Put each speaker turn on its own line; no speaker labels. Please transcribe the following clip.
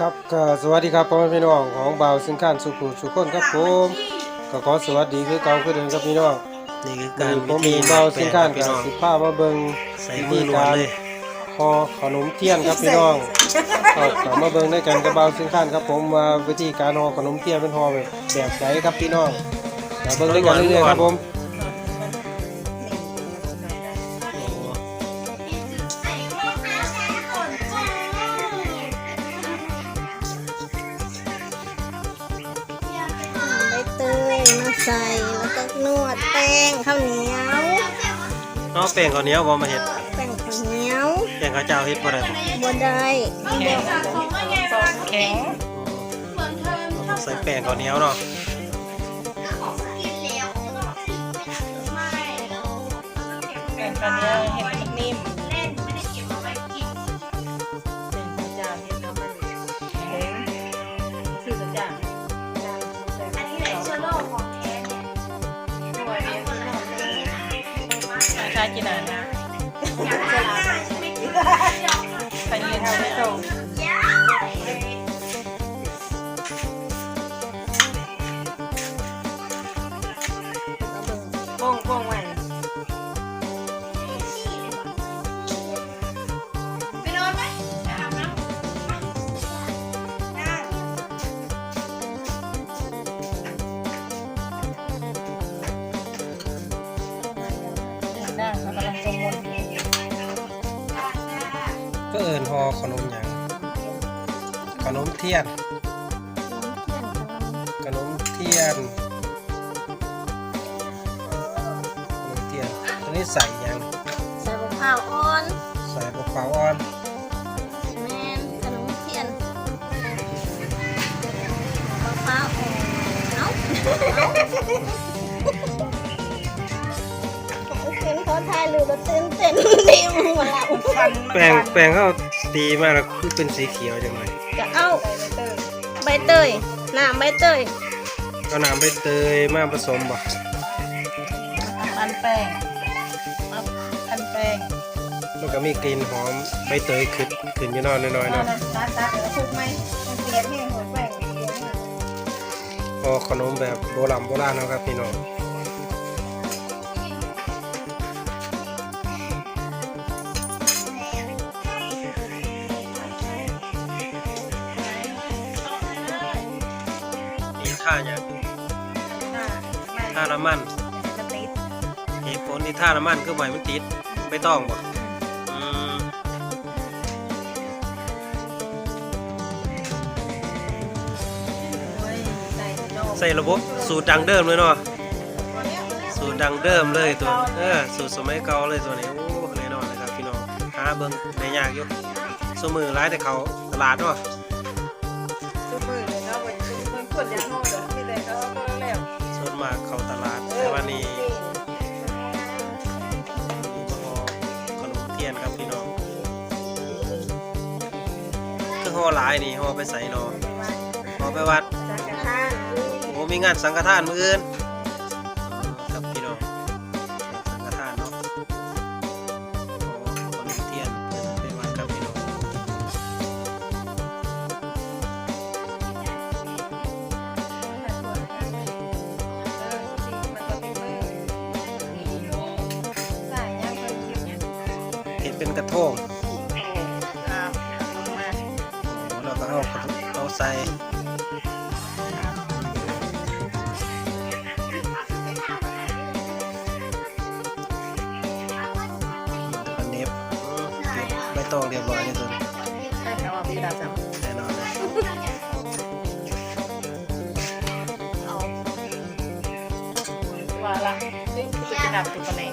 ครับก็สวัสดีครับพ่อแม่พี่น้องของบ่าวสิงคานสุขุสุขคนครับผมก็ขอสวัสดีคือเก่าคือเดิมครับพี่น้อง
นี่คือ
กั
การ
นผมมีบ่าวสิงคาน
พี่
กับ
น้อง
สิพามาเบิ่ง
ใส่
วิ
มื
ธี
อล้วน
การ
เลย
ห่อขนมเทียนครับพี่น้องครับก็มาเบิ่งด้วยกันกับบ่าวสิงคานครับผมว่าวิธีการห่อขนมเทียนเป็นห่อแบบแบบไหนครับพี่น้องก็เบิ่งด้วยกันเรื่อยๆครับผม
ใส่แล้วก็นวดแป้งข้าวเหนียว
น้องแป้งข้าวเหนียวบ่มาเฮ็ด
แป้งข้าวเหนียว
แป้งข้าวเจ้าเฮ็ดบ่ได้บ่
บัวได้เดี๋ยว
แข็ง
ใส่แป้งข้าวเหนียวเนาะ
แป้งข้าวเหนียว ครกินอะไรนะใครกินเท้าไม่ตรง เอิ้
นห่อขนมหยังขนมเทียนขนมเทียนขนมเทียนตัวนี้ใส่หยัง
ใส่มะพร้าวอ่อน
ใส่มะพร้าวอ่อน
แมนขนมเทียนมะพร้าวอ่อนเอ้าเอาเต้นเขาถ่ายรูปแล้วเต้นเต้น เต็มหมดละ
ฟัน
แป้งแป้งเขาตีมาแล้วคือเป็นสีเขียวจังเลย
จะเอาใบเตยน้ำใบเตย
เอาน้ำใบเตยมาผสมบ่
ปันแป้งมาพันแป้ง
มันก็มีกลิ่นหอมใบเตยขึ้นขึ้นอยู่น้อยน้อยๆ
ตอน
เนาะ
นั้นตัดตัดแล้วทุกไหมมันเกลียดแห้งหัวแป้งเกลียดแห้ง
พอขนมแบบโบราณโบราณเนาะครับพี่น้อง
ท่าหยัง
หน้าไม่
ท่าน้ำมัน
จะติด
เหตุผลที่ท่าน้ำมันคือบ่ให้มันติดไม่ต้องบ่อืม
โอ้ยใส่โลก
ใส่ระบบสูตรดังเดิมเลยเนาะสูตรดังเดิมเลยตัวเออสูตรสมัยเก่าเลยตัวนี้โอ้แน่นอนเลยครับพี่น้องหาเบิ่งได้ยากอยู่สมือร้ายแต่เขาตลาดเนาะ
ทุกมือเลยเนาะมันควรจะห่อเดี๋ยว
ห่อหลายนี่ห่อไปใส่เนาะห่อไปวัด
จักรทาน
โอ้มีงานสังฆทานมื้ออื่นครับพี่น้องสังฆทานเนาะห่อขนมเทียนไปวัดครับพี่น้อง
ใส่ยังเป็นคลิปเนี่ย
เห็นเป็นกระทง แล้วก็เอาเอาใส่อันนี้อืมเก็บใบตองเรียบร้อยเลยตัวนี้
ใส่เขาเอาพี่ดาจัง
แน่นอนเลย
เอาว่าละซึ่งจะเป็นดับตุกกระแหน่